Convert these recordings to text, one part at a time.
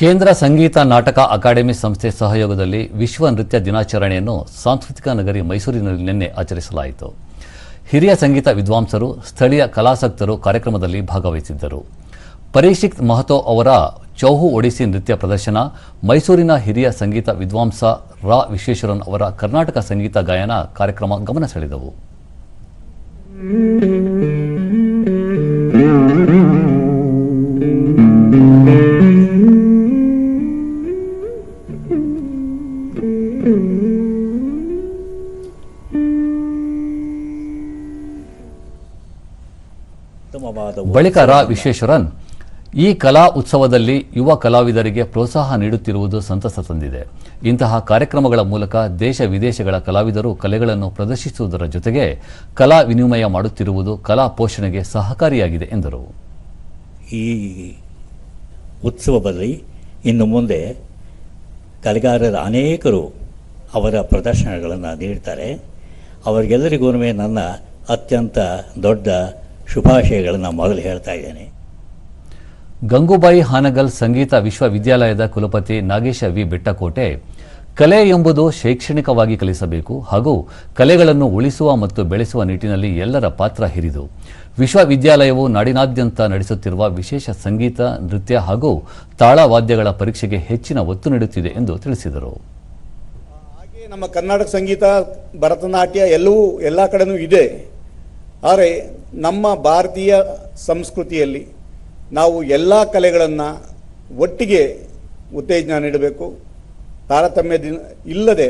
ಕೇಂದ್ರ ಸಂಗೀತ ನಾಟಕ ಅಕಾಡೆಮಿ ಸಂಸ್ಥೆ ಸಹಯೋಗದಲ್ಲಿ ವಿಶ್ವ ನೃತ್ಯ ದಿನಾಚರಣೆಯನ್ನು ಸಾಂಸ್ಕೃತಿಕ ನಗರಿ ಮೈಸೂರಿನಲ್ಲಿ ನಿನ್ನೆ ಆಚರಿಸಲಾಯಿತು. ಹಿರಿಯ ಸಂಗೀತ ವಿದ್ವಾಂಸರು, ಸ್ಥಳೀಯ ಕಲಾಸಕ್ತರು ಕಾರ್ಯಕ್ರಮದಲ್ಲಿ ಭಾಗವಹಿಸಿದ್ದರು. ಪರೀಕ್ಷಿತ್ ಮಹತೋ ಅವರ ಚೌಹು ಒಡಿಸಿ ನೃತ್ಯ ಪ್ರದರ್ಶನ, ಮೈಸೂರಿನ ಹಿರಿಯ ಸಂಗೀತ ವಿದ್ವಾಂಸ ರಾ ವಿಶ್ವೇಶ್ವರನ್ ಅವರ ಕರ್ನಾಟಕ ಸಂಗೀತ ಗಾಯನ ಕಾರ್ಯಕ್ರಮ ಗಮನ ಸೆಳೆದವು. ಬಳಿಕ ರಾ ವಿಶ್ವೇಶ್ವರನ್, ಈ ಕಲಾ ಉತ್ಸವದಲ್ಲಿ ಯುವ ಕಲಾವಿದರಿಗೆ ಪ್ರೋತ್ಸಾಹ ನೀಡುತ್ತಿರುವುದು ಸಂತಸ ತಂದಿದೆ. ಇಂತಹ ಕಾರ್ಯಕ್ರಮಗಳ ಮೂಲಕ ದೇಶ ವಿದೇಶಗಳ ಕಲಾವಿದರು ಕಲೆಗಳನ್ನು ಪ್ರದರ್ಶಿಸುವುದರ ಜೊತೆಗೆ ಕಲಾ ವಿನಿಮಯ ಮಾಡುತ್ತಿರುವುದು ಕಲಾ ಪೋಷಣೆಗೆ ಸಹಕಾರಿಯಾಗಿದೆ, ಎಂದರು. ಈ ಉತ್ಸವದಲ್ಲಿ ಇನ್ನು ಮುಂದೆ ಕಲೆಗಾರರ ಅನೇಕರು ಅವರ ಪ್ರದರ್ಶನಗಳನ್ನು ನೀಡ್ತಾರೆ. ಅವರಿಗೆಲ್ಲರಿಗೂ ನನ್ನ ಅತ್ಯಂತ ದೊಡ್ಡ ಶುಭಾಶಯಗಳನ್ನು ಮೊದಲು ಹೇಳ್ತಾ ಇದ್ದೇನೆ. ಗಂಗೂಬಾಯಿ ಹಾನಗಲ್ ಸಂಗೀತ ವಿಶ್ವವಿದ್ಯಾಲಯದ ಕುಲಪತಿ ನಾಗೇಶ ವಿ. ಬೆಟ್ಟಕೋಟೆ ಕಲೆ ಎಂಬುದು ಶೈಕ್ಷಣಿಕವಾಗಿ ಕಲಿಸಬೇಕು ಹಾಗೂ ಕಲೆಗಳನ್ನು ಉಳಿಸುವ ಮತ್ತು ಬೆಳೆಸುವ ನಿಟ್ಟಿನಲ್ಲಿ ಎಲ್ಲರ ಪಾತ್ರ ಹಿರಿದು. ವಿಶ್ವವಿದ್ಯಾಲಯವು ನಾಡಿನಾದ್ಯಂತ ನಡೆಸುತ್ತಿರುವ ವಿಶೇಷ ಸಂಗೀತ, ನೃತ್ಯ ಹಾಗೂ ತಾಳವಾದ್ಯಗಳ ಪರೀಕ್ಷೆಗೆ ಹೆಚ್ಚಿನ ಒತ್ತು ನೀಡುತ್ತಿದೆ ಎಂದು ತಿಳಿಸಿದರು. ನಮ್ಮ ಕರ್ನಾಟಕ ಸಂಗೀತ, ಭರತನಾಟ್ಯ ಎಲ್ಲವೂ ಎಲ್ಲ ಕಡೆನೂ ಇದೆ. ಆದರೆ ನಮ್ಮ ಭಾರತೀಯ ಸಂಸ್ಕೃತಿಯಲ್ಲಿ ನಾವು ಎಲ್ಲ ಕಲೆಗಳನ್ನು ಒಟ್ಟಿಗೆ ಉತ್ತೇಜನ ನೀಡಬೇಕು. ತಾರತಮ್ಯ ದಿನ ಇಲ್ಲದೆ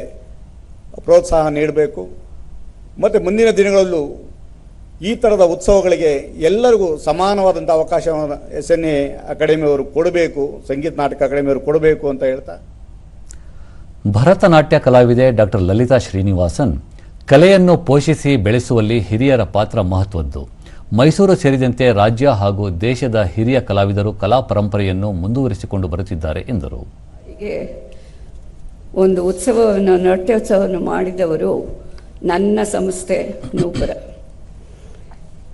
ಪ್ರೋತ್ಸಾಹ ನೀಡಬೇಕು. ಮತ್ತು ಮುಂದಿನ ದಿನಗಳಲ್ಲೂ ಈ ಥರದ ಉತ್ಸವಗಳಿಗೆ ಎಲ್ಲರಿಗೂ ಸಮಾನವಾದಂಥ ಅವಕಾಶವನ್ನು ಎಸ್ ಎನ್ ಎ ಅಕಾಡೆಮಿಯವರು ಕೊಡಬೇಕು, ಸಂಗೀತ ನಾಟಕ ಅಕಾಡೆಮಿಯವರು ಕೊಡಬೇಕು ಅಂತ ಹೇಳ್ತಾ ಭರತನಾಟ್ಯ ಕಲಾವಿದೆ ಡಾಕ್ಟರ್ ಲಲಿತಾ ಶ್ರೀನಿವಾಸನ್ ಕಲೆಯನ್ನು ಪೋಷಿಸಿ ಬೆಳೆಸುವಲ್ಲಿ ಹಿರಿಯರ ಪಾತ್ರ ಮಹತ್ವದ್ದು. ಮೈಸೂರು ಸೇರಿದಂತೆ ರಾಜ್ಯ ಹಾಗೂ ದೇಶದ ಹಿರಿಯ ಕಲಾವಿದರು ಕಲಾ ಪರಂಪರೆಯನ್ನು ಮುಂದುವರಿಸಿಕೊಂಡು ಬರುತ್ತಿದ್ದಾರೆ ಎಂದರು. ಒಂದು ಉತ್ಸವವನ್ನು, ನಾಟ್ಯೋತ್ಸವವನ್ನು ಮಾಡಿದವರು ನನ್ನ ಸಂಸ್ಥೆ ನೂಪುರ.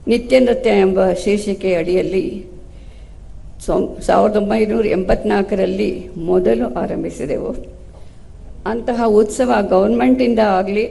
ನಿತ್ಯ ನೃತ್ಯ ಎಂಬ ಶೀರ್ಷಿಕೆ ಅಡಿಯಲ್ಲಿ ಸಾವಿರದ ಒಂಬೈನೂರ ಎಂಬತ್ನಾಲ್ಕರಲ್ಲಿ ಮೊದಲು ಆರಂಭಿಸಿದೆವು. ಅಂತಹ ಉತ್ಸವ ಗೌರ್ಮೆಂಟಿಂದ ಆಗಲಿ